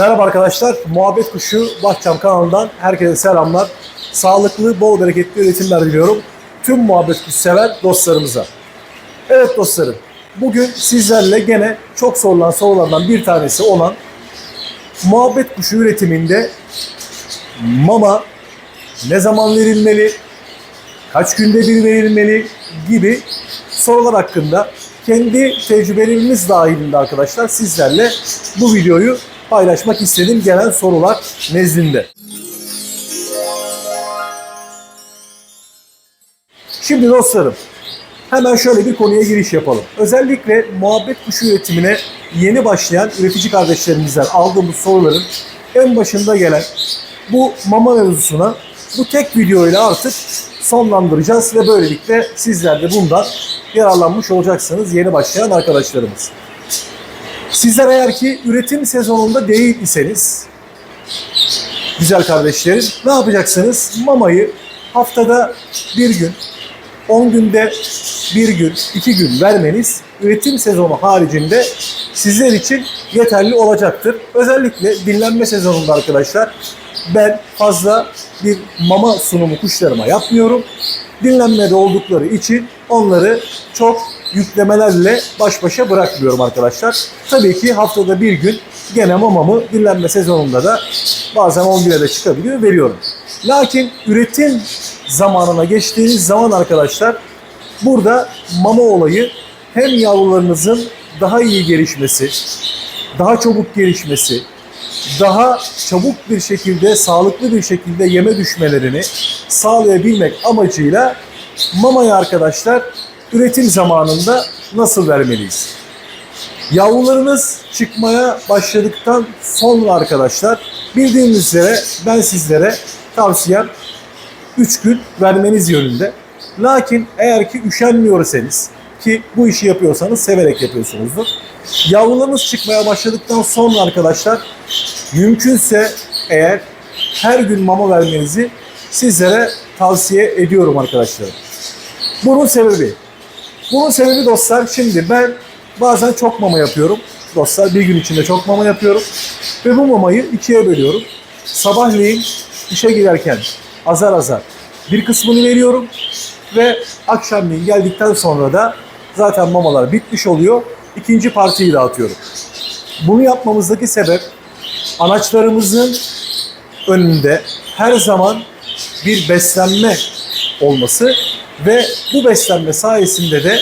Merhaba arkadaşlar, Muhabbet Kuşu Bahçam kanalından herkese selamlar. Sağlıklı, bol bereketli üretimler diliyorum tüm Muhabbet Kuşu sever dostlarımıza. Evet dostlarım, bugün sizlerle gene çok sorulan sorulardan bir tanesi olan Muhabbet Kuşu üretiminde mama ne zaman verilmeli, kaç günde bir verilmeli gibi sorular hakkında kendi tecrübelerimiz dahilinde arkadaşlar sizlerle bu videoyu paylaşmak istedim gelen sorular nezdinde. Şimdi dostlarım hemen şöyle bir konuya giriş yapalım. Özellikle muhabbet kuşu üretimine yeni başlayan üretici kardeşlerimizden aldığımız soruların en başında gelen bu mama mevzusuna bu tek videoyla artık sonlandıracağız ve böylelikle sizler de bundan yararlanmış olacaksınız yeni başlayan arkadaşlarımız. Sizler eğer ki üretim sezonunda değil iseniz güzel kardeşlerim ne yapacaksınız? Mamayı haftada bir gün, 10 günde bir gün, iki gün vermeniz üretim sezonu haricinde sizler için yeterli olacaktır. Özellikle dinlenme sezonunda arkadaşlar ben fazla bir mama sunumu kuşlarıma yapmıyorum. Dinlenmede oldukları için onları çok yüklemelerle baş başa bırakmıyorum arkadaşlar. Tabii ki haftada bir gün gene mamamı dinlenme sezonunda da bazen 10 güne de çıkabiliyor veriyorum. Lakin üretim zamanına geçtiğiniz zaman arkadaşlar burada mama olayı hem yavrularınızın daha iyi gelişmesi, daha çabuk gelişmesi, daha çabuk bir şekilde, sağlıklı bir şekilde yeme düşmelerini sağlayabilmek amacıyla mamayı arkadaşlar üretim zamanında nasıl vermeliyiz? Yavrularınız çıkmaya başladıktan sonra arkadaşlar bildiğiniz üzere ben sizlere tavsiyem 3 gün vermeniz yönünde. Lakin eğer ki üşenmiyorsanız ki bu işi yapıyorsanız severek yapıyorsunuzdur. Yavrularınız çıkmaya başladıktan sonra arkadaşlar mümkünse eğer her gün mama vermenizi sizlere tavsiye ediyorum arkadaşlar. Bunun sebebi bunun sebebi dostlar şimdi ben bazen çok mama yapıyorum. Dostlar bir gün içinde çok mama yapıyorum. Ve bu mamayı ikiye bölüyorum. Sabahleyin işe giderken azar azar bir kısmını veriyorum. Ve akşamleyin geldikten sonra da zaten mamalar bitmiş oluyor. İkinci partiyi dağıtıyorum. Bunu yapmamızdaki sebep anaçlarımızın önünde her zaman bir beslenme olması ve bu beslenme sayesinde de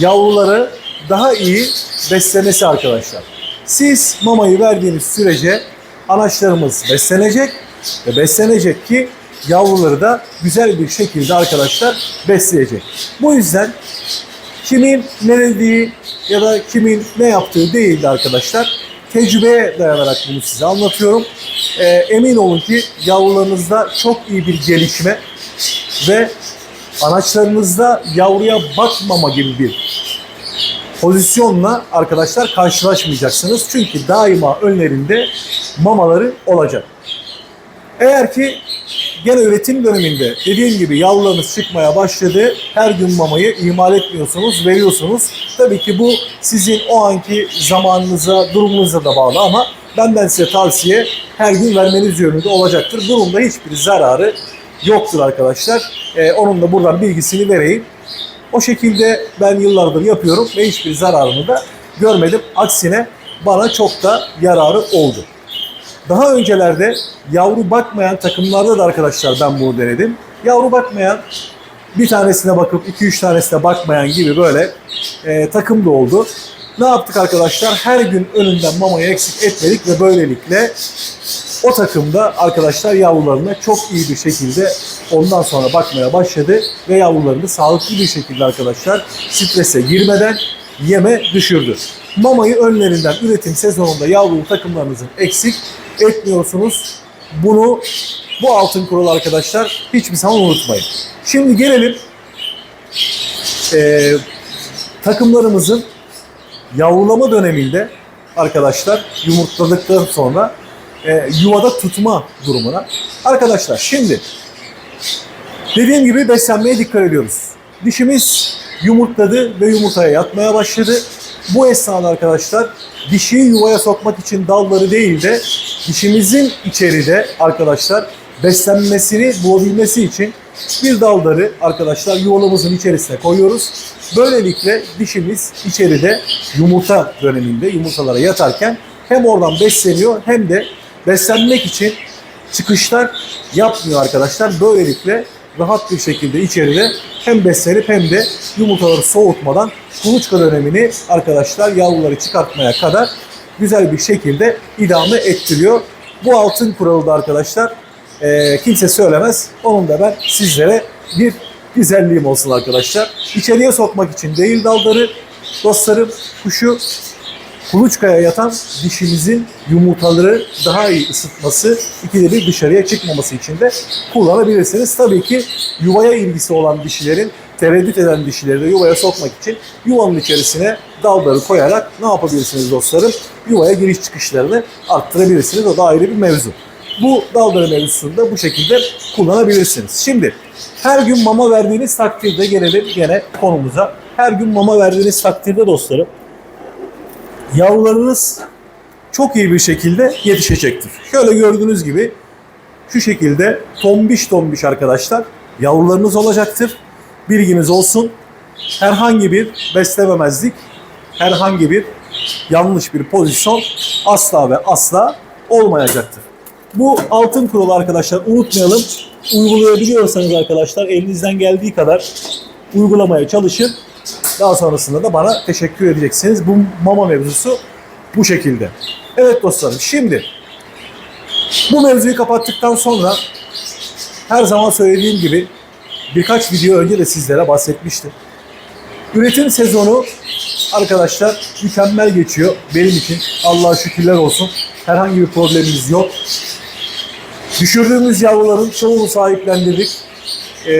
yavruları daha iyi beslemesi arkadaşlar. Siz mamayı verdiğiniz sürece anaçlarımız beslenecek ve beslenecek ki yavruları da güzel bir şekilde arkadaşlar besleyecek. Bu yüzden kimin ne dediği ya da kimin ne yaptığı değildi arkadaşlar. Tecrübeye dayanarak bunu size anlatıyorum. Ee, emin olun ki yavrularınızda çok iyi bir gelişme ve anaçlarınızda yavruya bakmama gibi bir pozisyonla arkadaşlar karşılaşmayacaksınız. Çünkü daima önlerinde mamaları olacak. Eğer ki gene üretim döneminde dediğim gibi yavrularınız çıkmaya başladı. Her gün mamayı ihmal etmiyorsunuz, veriyorsunuz. Tabii ki bu sizin o anki zamanınıza, durumunuza da bağlı ama benden size tavsiye her gün vermeniz yönünde olacaktır. Bunun da hiçbir zararı yoktur arkadaşlar. Ee, onun da buradan bilgisini vereyim. O şekilde ben yıllardır yapıyorum ve hiçbir zararını da görmedim. Aksine bana çok da yararı oldu. Daha öncelerde yavru bakmayan takımlarda da arkadaşlar ben bunu denedim. Yavru bakmayan bir tanesine bakıp 2-3 tanesine bakmayan gibi böyle e, takım da oldu. Ne yaptık arkadaşlar? Her gün önünden mamayı eksik etmedik ve böylelikle o takımda arkadaşlar yavrularına çok iyi bir şekilde ondan sonra bakmaya başladı ve yavrularını sağlıklı bir şekilde arkadaşlar strese girmeden yeme düşürdü. Mamayı önlerinden üretim sezonunda yavrulu takımlarınızın eksik etmiyorsunuz. Bunu bu altın kural arkadaşlar hiçbir zaman unutmayın. Şimdi gelelim eee, takımlarımızın yavrulama döneminde arkadaşlar yumurtladıktan sonra e, yuvada tutma durumuna. Arkadaşlar şimdi dediğim gibi beslenmeye dikkat ediyoruz. Dişimiz yumurtladı ve yumurtaya yatmaya başladı. Bu esnada arkadaşlar dişiyi yuvaya sokmak için dalları değil de dişimizin içeride arkadaşlar beslenmesini bulabilmesi için bir daldarı arkadaşlar yuvalamızın içerisine koyuyoruz. Böylelikle dişimiz içeride yumurta döneminde yumurtalara yatarken hem oradan besleniyor hem de beslenmek için çıkışlar yapmıyor arkadaşlar. Böylelikle rahat bir şekilde içeride hem beslenip hem de yumurtaları soğutmadan kuluçka dönemini arkadaşlar yavruları çıkartmaya kadar güzel bir şekilde idame ettiriyor. Bu altın kuralı da arkadaşlar e, kimse söylemez. Onun da ben sizlere bir güzelliğim olsun arkadaşlar. İçeriye sokmak için değil dalları dostlarım kuşu kuluçkaya yatan dişimizin yumurtaları daha iyi ısıtması, ikide bir dışarıya çıkmaması için de kullanabilirsiniz. Tabii ki yuvaya ilgisi olan dişilerin, tereddüt eden dişileri de yuvaya sokmak için yuvanın içerisine dalları koyarak ne yapabilirsiniz dostlarım? Yuvaya giriş çıkışlarını arttırabilirsiniz. O da ayrı bir mevzu. Bu dalları mevzusunu da bu şekilde kullanabilirsiniz. Şimdi her gün mama verdiğiniz takdirde gelelim gene konumuza. Her gün mama verdiğiniz takdirde dostlarım yavrularınız çok iyi bir şekilde yetişecektir. Şöyle gördüğünüz gibi şu şekilde tombiş tombiş arkadaşlar yavrularınız olacaktır. Bilginiz olsun. Herhangi bir beslememezlik, herhangi bir yanlış bir pozisyon asla ve asla olmayacaktır. Bu altın kuralı arkadaşlar unutmayalım. Uygulayabiliyorsanız arkadaşlar elinizden geldiği kadar uygulamaya çalışın. Daha sonrasında da bana teşekkür edeceksiniz. Bu mama mevzusu bu şekilde. Evet dostlarım şimdi bu mevzuyu kapattıktan sonra her zaman söylediğim gibi birkaç video önce de sizlere bahsetmiştim. Üretim sezonu arkadaşlar mükemmel geçiyor benim için. Allah'a şükürler olsun. Herhangi bir problemimiz yok. Düşürdüğümüz yavruların çoğunu sahiplendirdik. Ee,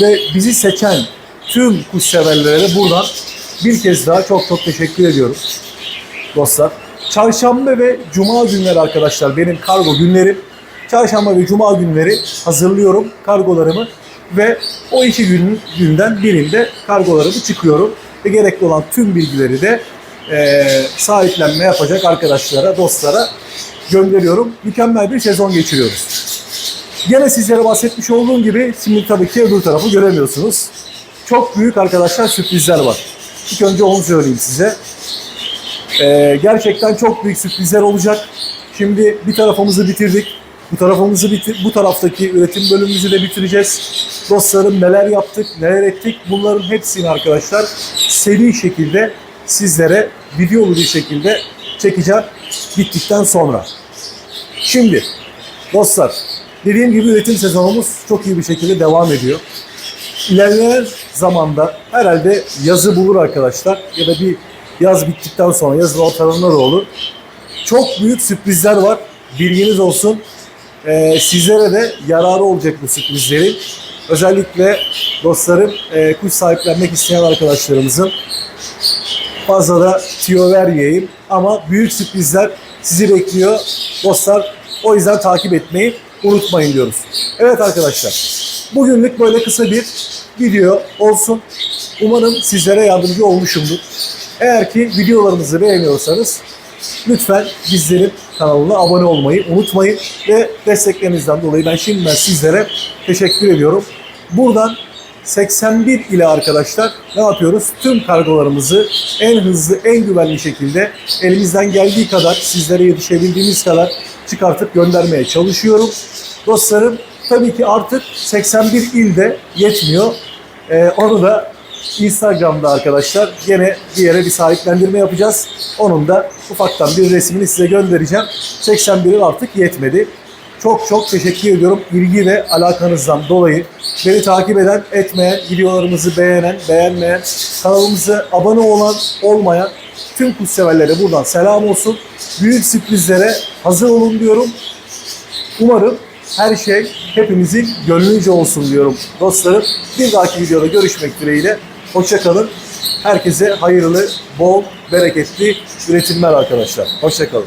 ve bizi seçen tüm kuş severlere de buradan bir kez daha çok çok teşekkür ediyorum dostlar. Çarşamba ve cuma günleri arkadaşlar benim kargo günlerim. Çarşamba ve cuma günleri hazırlıyorum kargolarımı ve o iki gün, günden birinde kargolarımı çıkıyorum. Ve gerekli olan tüm bilgileri de eee sahiplenme yapacak arkadaşlara, dostlara gönderiyorum. Mükemmel bir sezon geçiriyoruz. Gene sizlere bahsetmiş olduğum gibi şimdi tabii ki öbür tarafı göremiyorsunuz. Çok büyük arkadaşlar sürprizler var. İlk önce onu söyleyeyim size. Ee, gerçekten çok büyük sürprizler olacak. Şimdi bir tarafımızı bitirdik. Bu tarafımızı bitir, bu taraftaki üretim bölümümüzü de bitireceğiz. Dostlarım neler yaptık, neler ettik bunların hepsini arkadaşlar seri şekilde sizlere videolu bir şekilde çekeceğim bittikten sonra. Şimdi dostlar dediğim gibi üretim sezonumuz çok iyi bir şekilde devam ediyor. İlerleyen zamanda herhalde yazı bulur arkadaşlar ya da bir yaz bittikten sonra yazın ortalarına doğru çok büyük sürprizler var. Bilginiz olsun. Ee, sizlere de yararı olacak bu sürprizlerin. Özellikle dostlarım e, kuş sahiplenmek isteyen arkadaşlarımızın fazla da tüyo vermeyeyim ama büyük sürprizler sizi bekliyor. Dostlar o yüzden takip etmeyi unutmayın diyoruz. Evet arkadaşlar bugünlük böyle kısa bir video olsun. Umarım sizlere yardımcı olmuşumdur. Eğer ki videolarımızı beğeniyorsanız lütfen bizlerin kanalına abone olmayı unutmayın ve desteklerinizden dolayı ben şimdiden sizlere teşekkür ediyorum. Buradan 81 ile arkadaşlar ne yapıyoruz? Tüm kargolarımızı en hızlı, en güvenli şekilde elimizden geldiği kadar sizlere yetişebildiğimiz kadar çıkartıp göndermeye çalışıyorum. Dostlarım tabii ki artık 81 ilde yetmiyor. Ee, onu da Instagram'da arkadaşlar gene bir yere bir sahiplendirme yapacağız. Onun da ufaktan bir resmini size göndereceğim. 81 yıl artık yetmedi. Çok çok teşekkür ediyorum ilgi ve alakanızdan dolayı. Beni takip eden, etmeyen, videolarımızı beğenen, beğenmeyen, kanalımıza abone olan, olmayan tüm kuş severlere buradan selam olsun. Büyük sürprizlere hazır olun diyorum. Umarım her şey hepimizin gönlünce olsun diyorum dostlarım. Bir dahaki videoda görüşmek dileğiyle. Hoşçakalın. Herkese hayırlı, bol, bereketli üretimler arkadaşlar. Hoşçakalın.